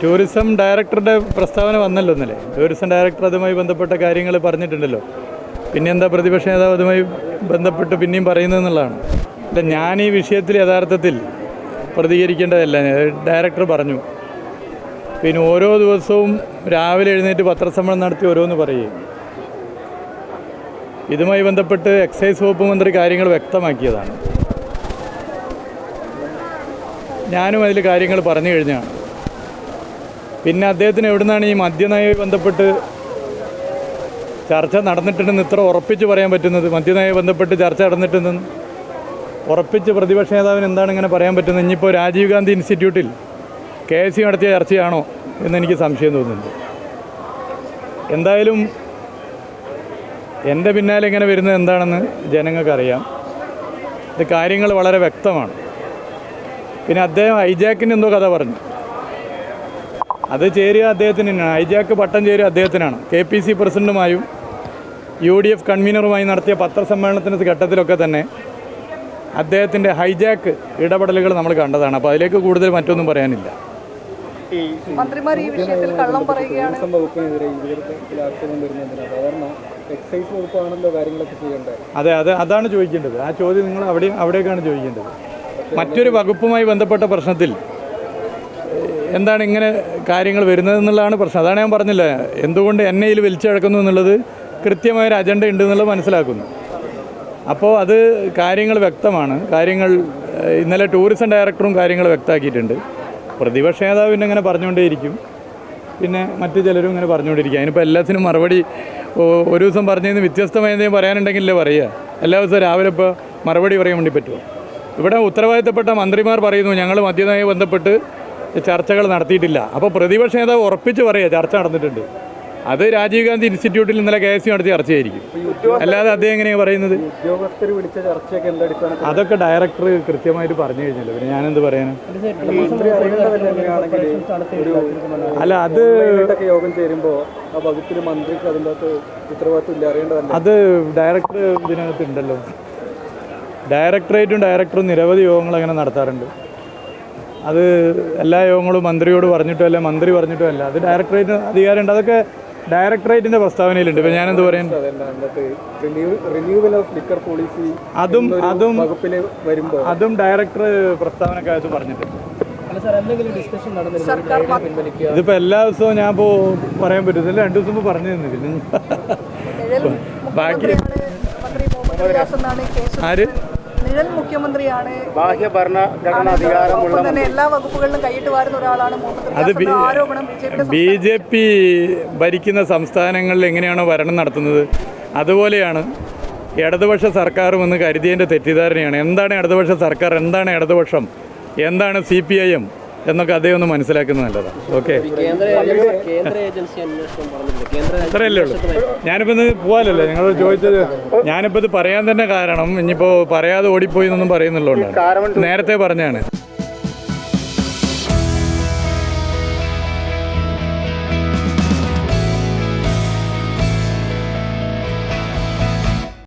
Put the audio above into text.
Tourism ഡയറക്ടറുടെ പ്രസ്താവന വന്നല്ലോ ഇന്നലെ. ടൂറിസം ഡയറക്ടർ അതുമായി ബന്ധപ്പെട്ട കാര്യങ്ങൾ പറഞ്ഞിട്ടുണ്ടല്ലോ. പിന്നെ എന്താ പ്രതിപക്ഷ നേതാവ് അതുമായി ബന്ധപ്പെട്ട് പിന്നെയും പറയുന്നതെന്നുള്ളതാണ് അല്ല ഞാൻ ഈ വിഷയത്തിൽ യഥാർത്ഥത്തിൽ പ്രതികരിക്കേണ്ടതല്ല. ഡയറക്ടർ പറഞ്ഞു. പിന്നെ ഓരോ ദിവസവും രാവിലെ എഴുന്നേറ്റ് പത്രസമ്മേളനം നടത്തി ഓരോന്ന് പറയുകയും. ഇതുമായി ബന്ധപ്പെട്ട് എക്സൈസ് വകുപ്പ് മന്ത്രി കാര്യങ്ങൾ വ്യക്തമാക്കിയതാണ്. ഞാനും അതിൽ കാര്യങ്ങൾ പറഞ്ഞു കഴിഞ്ഞാണ്. പിന്നെ അദ്ദേഹത്തിന് എവിടുന്നാണ് ഈ മദ്യനയവുമായി ബന്ധപ്പെട്ട് ചർച്ച നടന്നിട്ടുണ്ടെന്ന് ഇത്ര ഉറപ്പിച്ച് പറയാൻ പറ്റുന്നത്? മദ്യനയവുമായി ബന്ധപ്പെട്ട് ചർച്ച നടന്നിട്ടുണ്ടെന്ന് ഉറപ്പിച്ച് പ്രതിപക്ഷ നേതാവിന് എന്താണ് ഇങ്ങനെ പറയാൻ പറ്റുന്നത്? ഇനിയിപ്പോൾ രാജീവ് ഗാന്ധി ഇൻസ്റ്റിറ്റ്യൂട്ടിൽ കെ സി നടത്തിയ ചർച്ചയാണോ എന്നെനിക്ക് സംശയം തോന്നുന്നുണ്ട്. എന്തായാലും എന്റെ പിന്നാലെ ഇങ്ങനെ വരുന്നത് എന്താണെന്ന് ജനങ്ങൾക്കറിയാം. ഇത് കാര്യങ്ങൾ വളരെ വ്യക്തമാണ്. പിന്നെ അദ്ദേഹം ഹൈജാക്കിന്റെ എന്തോ കഥ പറഞ്ഞു. അത് ചേരുക അദ്ദേഹത്തിന് തന്നെയാണ് ഹൈജാക്ക് പട്ടം ചേരുക അദ്ദേഹത്തിനാണ്. കെ പി സി പ്രസിഡന്റുമായും യു ഡി എഫ് കൺവീനറുമായി നടത്തിയ പത്രസമ്മേളനത്തിന്റെ ഘട്ടത്തിലൊക്കെ തന്നെ അദ്ദേഹത്തിന്റെ ഹൈജാക്ക് ഇടപെടലുകൾ നമ്മൾ കണ്ടതാണ്. അപ്പോൾ അതിലേക്ക് കൂടുതൽ മറ്റൊന്നും പറയാനില്ല. ഈ മന്ത്രിമാർ ഈ വിഷയത്തിൽ കള്ളം പറയുകയാണ്. എക്സൈസ് വകുപ്പാണല്ലോ കാര്യങ്ങളൊക്കെ ചെയ്യേണ്ടത്. അതെ അത് അതാണ് ചോദിക്കേണ്ടത്. ആ ചോദ്യം നിങ്ങൾ അവിടെ അവിടേക്കാണ് ചോദിക്കേണ്ടത്. മറ്റൊരു വകുപ്പുമായി ബന്ധപ്പെട്ട പ്രശ്നത്തിൽ എന്താണ് ഇങ്ങനെ കാര്യങ്ങൾ വരുന്നത് എന്നുള്ളതാണ് പ്രശ്നം. അതാണ് ഞാൻ പറഞ്ഞില്ല. എന്തുകൊണ്ട് എന്നെ ഇതിൽ വലിച്ചഴക്കുന്നു എന്നുള്ളത് കൃത്യമായൊരു അജണ്ട ഉണ്ട് എന്നുള്ളത് മനസ്സിലാക്കുന്നു. അപ്പോൾ അത് കാര്യങ്ങൾ വ്യക്തമാണ്. കാര്യങ്ങൾ ഇന്നലെ ടൂറിസം ഡയറക്ടറും കാര്യങ്ങൾ വ്യക്തമാക്കിയിട്ടുണ്ട്. പ്രതിപക്ഷ നേതാവ് പിന്നെ ഇങ്ങനെ പറഞ്ഞുകൊണ്ടേയിരിക്കും. പിന്നെ മറ്റു ചിലരും ഇങ്ങനെ പറഞ്ഞുകൊണ്ടിരിക്കും. അതിനിപ്പോൾ എല്ലാത്തിനും മറുപടി ഒരു ദിവസം പറഞ്ഞതിന് വ്യത്യസ്തമായ എന്തെങ്കിലും പറയാനുണ്ടെങ്കിലേ പറയുക. എല്ലാ ദിവസവും രാവിലെ ഇപ്പോൾ മറുപടി പറയാൻ വേണ്ടി പറ്റുമോ ഇവിടെ ഉത്തരവാദിത്തപ്പെട്ട മന്ത്രിമാർ പറയുന്നു ഞങ്ങൾ മദ്യമായി ബന്ധപ്പെട്ട് ചർച്ചകൾ നടത്തിയിട്ടില്ല. അപ്പോൾ പ്രതിപക്ഷ നേതാവ് ഉറപ്പിച്ച് പറയുക ചർച്ച നടന്നിട്ടുണ്ട്. അത് രാജീവ് ഗാന്ധി ഇൻസ്റ്റിറ്റ്യൂട്ടിൽ ഇന്നലെ കെ എസ് യു നടത്തിയ ചർച്ചയായിരിക്കും. അല്ലാതെ അദ്ദേഹം എങ്ങനെയാണ് പറയുന്നത്? അതൊക്കെ ഡയറക്ടർ കൃത്യമായിട്ട് പറഞ്ഞു കഴിഞ്ഞല്ലോ. പിന്നെ ഞാനെന്ത് പറയാനാ അല്ല അത് യോഗം ചേരുമ്പോൾ ആ വകുപ്പിന് മന്ത്രിക്ക് അതിന്റെ അകത്ത് ഉത്തരവാദിത്വം ഇല്ല അറിയേണ്ടതല്ല? അത് ഡയറക്ടർ ഇതിനകത്ത് ഉണ്ടല്ലോ. ഡയറക്ടറേറ്റും ഡയറക്ടറും നിരവധി യോഗങ്ങൾ അങ്ങനെ നടത്താറുണ്ട്. അത് എല്ലാ യോഗങ്ങളും മന്ത്രിയോട് പറഞ്ഞിട്ടും അല്ല മന്ത്രി പറഞ്ഞിട്ടും അല്ല. അത് ഡയറക്ടറേറ്റ് അധികാരമുണ്ട്. അതൊക്കെ ഡയറക്ടറേറ്റിന്റെ പ്രസ്താവനയിലുണ്ട്. ഇപ്പൊ ഞാനെന്ത് പോളിസി അതും അതും അതും. ഡയറക്ടർ പ്രസ്താവനക്കകത്ത് പറഞ്ഞിട്ടുണ്ട്. ഇതിപ്പോ എല്ലാ ദിവസവും ഞാൻ ഇപ്പോ പറയാൻ പറ്റുന്നില്ല രണ്ടു ദിവസം ഇപ്പൊ പറഞ്ഞു തന്നില്ല ബാക്കി ആര്? നിഴൽ മുഖ്യമന്ത്രിയാണ്. ബാഹ്യ ഭരണഘടന അധികാരമുള്ള തന്നെ എല്ലാ വകുപ്പുകളിലും കൈയിട്ട് വാരുന്ന ഒരാളാണ് അത് ആരോപണം ബി ജെ പി ഭരിക്കുന്ന സംസ്ഥാനങ്ങളിൽ എങ്ങനെയാണോ ഭരണം നടത്തുന്നത്? അതുപോലെയാണ് ഇടതുപക്ഷ സർക്കാരും എന്ന് കരുതിയതിന്റെ തെറ്റിദ്ധാരണയാണ്. എന്താണ് ഇടതുപക്ഷ സർക്കാർ? എന്താണ് ഇടതുപക്ഷം? എന്താണ് സി പി ഐ എം? എന്നൊക്കെ അദ്ദേഹം ഒന്ന് മനസ്സിലാക്കുന്നത് നല്ലതാണ് ഓക്കെ അത്രയല്ലേ ഉള്ളൂ. ഞാനിപ്പോൾ ഇന്ന് പോകാനല്ലേ നിങ്ങൾ ചോദിച്ചത് ഞാനിപ്പോൾ ഇത് പറയാൻ തന്നെ കാരണം ഇനിയിപ്പോൾ പറയാതെ ഓടിപ്പോയി എന്നൊന്നും പറയുന്നുള്ളതുകൊണ്ടാണ്. നേരത്തെ പറഞ്ഞാണ്